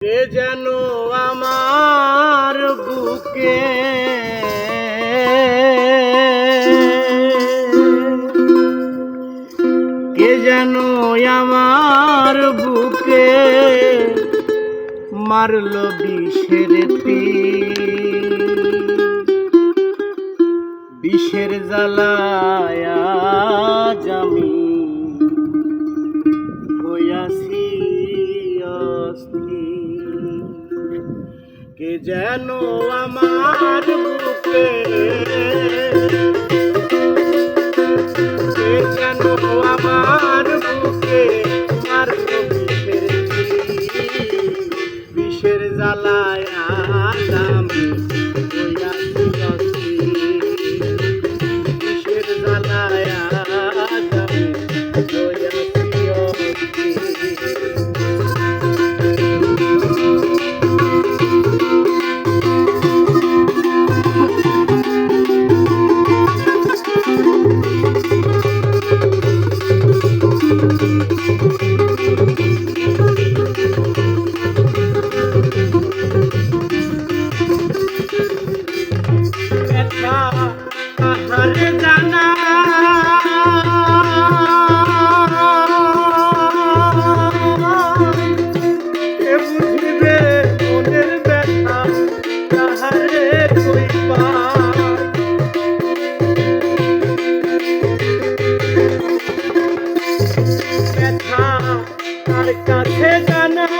এ যেন আমার বুকে কে যেন আমার বুকে মারল বিষের তি বিষের জ্বালায়া জামি কে যেন আমার বুকে কাছে জানা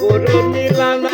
গরু নীলান